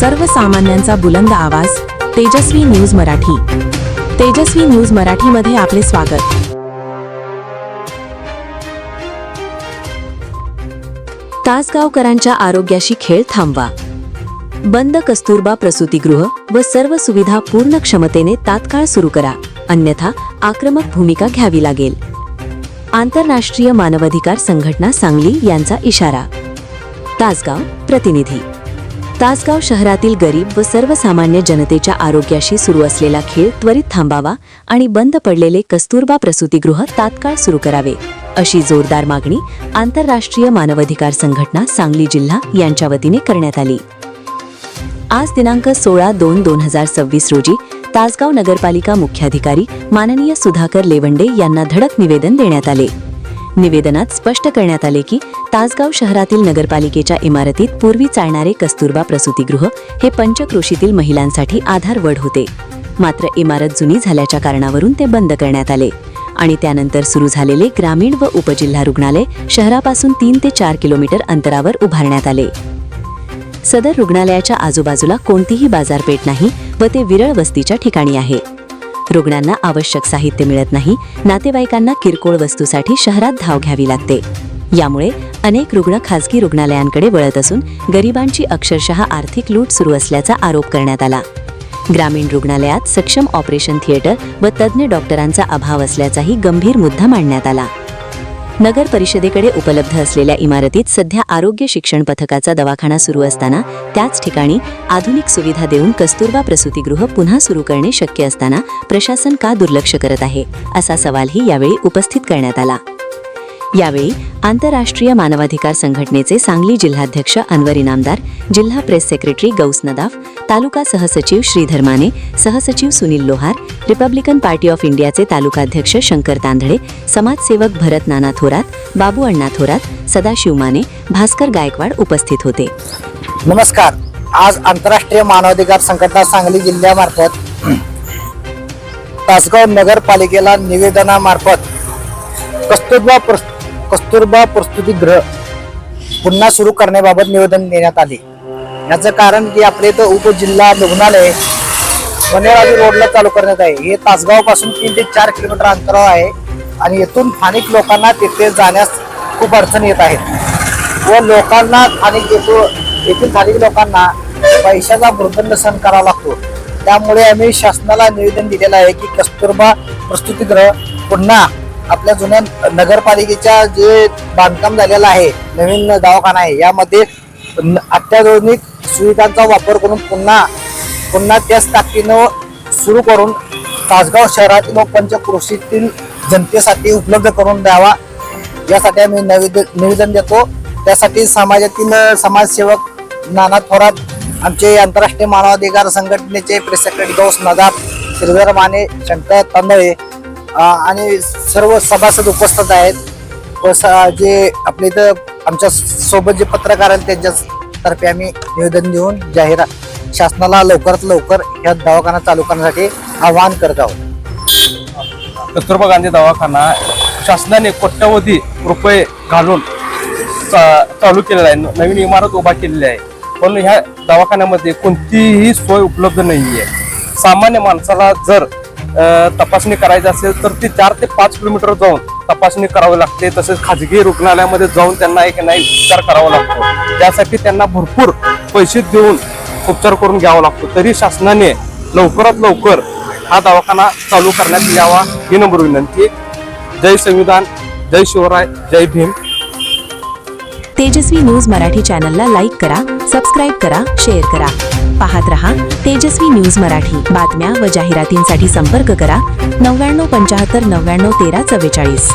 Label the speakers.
Speaker 1: सर्वसामान्यांचा बुलंद आवाज तेजस्वी न्यूज मराठी. तेजस्वी न्यूज मराठीमध्ये आपले स्वागत. तासगावकरांच्या आरोग्याशी खेळ थांबवा. बंद कस्तुरबा प्रसूतीगृह व सर्व सुविधा पूर्ण क्षमतेने तात्काळ सुरू करा. अन्यथा आक्रमक भूमिका घ्यावी लागेल. आंतरराष्ट्रीय मानवाधिकार संघटना सांगली यांचा इशारा. तासगाव प्रतिनिधी तासगाव शहरातील गरीब व सर्वसामान्य जनतेच्या आरोग्याशी सुरू असलेला खेळ त्वरित थांबावा आणि बंद पडलेले कस्तुरबा प्रसूतीगृह तात्काळ सुरू करावे अशी जोरदार मागणी आंतरराष्ट्रीय मानवाधिकार संघटना सांगली जिल्हा यांच्या वतीने करण्यात आली. आज दिनांक सोळा दोन दोन हजार सव्वीस रोजी तासगाव नगरपालिका मुख्याधिकारी माननीय सुधाकर लेवंडे यांना धडक निवेदन देण्यात आले. निवेदनात स्पष्ट करण्यात आले की तासगाव शहरातील नगरपालिकेच्या इमारतीत पूर्वी चालणारे कस्तुरबा प्रसूतीगृह हे पंचक्रोशीतील महिलांसाठी आधारवड होते. मात्र इमारत जुनी झाल्याच्या कारणावरून ते बंद करण्यात आले आणि त्यानंतर सुरू झालेले ग्रामीण व उपजिल्हा रुग्णालय शहरापासून तीन ते चार किलोमीटर अंतरावर उभारण्यात आले. सदर रुग्णालयाच्या आजूबाजूला कोणतीही बाजारपेठ नाही व ते विरळ वस्तीच्या ठिकाणी आहे. रुग्णांना आवश्यक साहित्य मिळत नाही नातेवाईकांना किरकोळ वस्तूसाठी शहरात धाव घ्यावी लागते. यामुळे अनेक रुग्ण खासगी रुग्णालयांकडे वळत असून गरिबांची अक्षरशः आर्थिक लूट सुरू असल्याचा आरोप करण्यात आला. ग्रामीण रुग्णालयात सक्षम ऑपरेशन थिएटर व तज्ज्ञ डॉक्टरांचा अभाव असल्याचाही गंभीर मुद्दा मांडण्यात आला. नगर परिषदेकडे उपलब्ध असलेल्या इमारतीत सध्या आरोग्य शिक्षण पथकाचा दवाखाना सुरू असताना त्याच ठिकाणी आधुनिक सुविधा देऊन कस्तुरबा प्रसूतीगृह पुन्हा सुरू करणे शक्य असताना प्रशासन का दुर्लक्ष करत आहे? असा सवालही यावेळी उपस्थित करण्यात आला. यावेळी आंतरराष्ट्रीय मानवाधिकार संघटनेचे सांगली जिल्हाध्यक्ष अनवर इनामदार जिल्हा प्रेस सेक्रेटरी गौस नदाफ तालुका सहसचिव श्रीधर माने सहसचिव Sunil Lohar republican party of इंडियाचे तालुकाध्यक्ष शंकर तांधळे समाजसेवक भरत नाना थोरात बाबू अण्णा थोरात सदाशिव माने भास्कर गायकवाड उपस्थित होते.
Speaker 2: नमस्कार. आज आंतरराष्ट्रीय मानवाधिकार संघटना सांगली जिल्ह्यामार्फत तासगाव नगरपालिकेला निवेदनामार्फत कस्तुरबा कस्तुरबा प्रस्तुतीगृह पुन्हा सुरू करण्याबाबत निवेदन देण्यात आले. याचं कारण की आपल्या इथं उपजिल्हा रुग्णालय वनेराजी रोडला चालू करण्यात आहे. हे तासगावपासून तीन ते चार किलोमीटर अंतरावर आहे आणि येथून स्थानिक लोकांना तिथे जाण्यास खूप अडचण येत आहेत व लोकांना स्थानिक येथील स्थानिक लोकांना पैशाचा भूर्दंड सहन करावा लागतो. त्यामुळे आम्ही शासनाला निवेदन दिलेलं आहे की कस्तुरबा प्रस्तुतीग्रह पुन्हा आपल्या जुन्या नगरपालिकेच्या जे बांधकाम झालेलं आहे नवीन दवाखाना आहे यामध्ये अत्याधुनिक सुविधांचा वापर करून पुन्हा पुन्हा त्याच ताकदीनं सुरू करून तासगाव शहरातील व पंचक्रोशीतील जनतेसाठी उपलब्ध करून द्यावा. यासाठी आम्ही निवेदन निवेदन देतो. त्यासाठी समाजातील समाजसेवक नाना थोरात आमचे आंतरराष्ट्रीय मानवाधिकार संघटनेचे press secretary Gauss Nadab Shridhar Mane Shankar Tandale आणि सर्व सभासद उपस्थित आहेत. व स- जे आपले इथं आमच्यासोबत जे पत्रकार आहेत त्यांच्यातर्फे आम्ही निवेदन देऊन जाहिरात शासनाला लवकरात लवकर ह्या दवाखाना चालू करण्यासाठी आवाहन करत आहोत.
Speaker 3: कस्तुरबा गांधी दवाखाना शासनाने कोट्यवधी रुपये घालून चा- चालू केलेला आहे. नवीन इमारत उभा केलेली आहे. पण ह्या दवाखान्यामध्ये कोणतीही सोय उपलब्ध नाही आहे सामान्य माणसाला जर तपासणी करायची असेल तर ती चार ते पाच किलोमीटर जाऊन तपासणी करावी लागते. तसेच खाजगी रुग्णालयामध्ये जाऊन त्यांना एक नाही उपचार करावा लागतो. त्यासाठी त्यांना भरपूर पैसे देऊन उपचार करून घ्यावा लागतो. तरी शासनाने लवकरात लवकर हा दवाखाना चालू करण्यात यावा. ही नंबर विनंती. जय संविधान. जय शिवराय. जय भीम.
Speaker 1: तेजस्वी न्यूज मराठी चॅनलला लाईक करा सबस्क्राईब करा शेअर करा. पाहत रहा तेजस्वी न्यूज मराठी. बातम्या व जाहिरातींसाठी संपर्क करा नव्याण्णव पंचाहत्तर नव्याण्णव तेरा चव्वेचाळीस.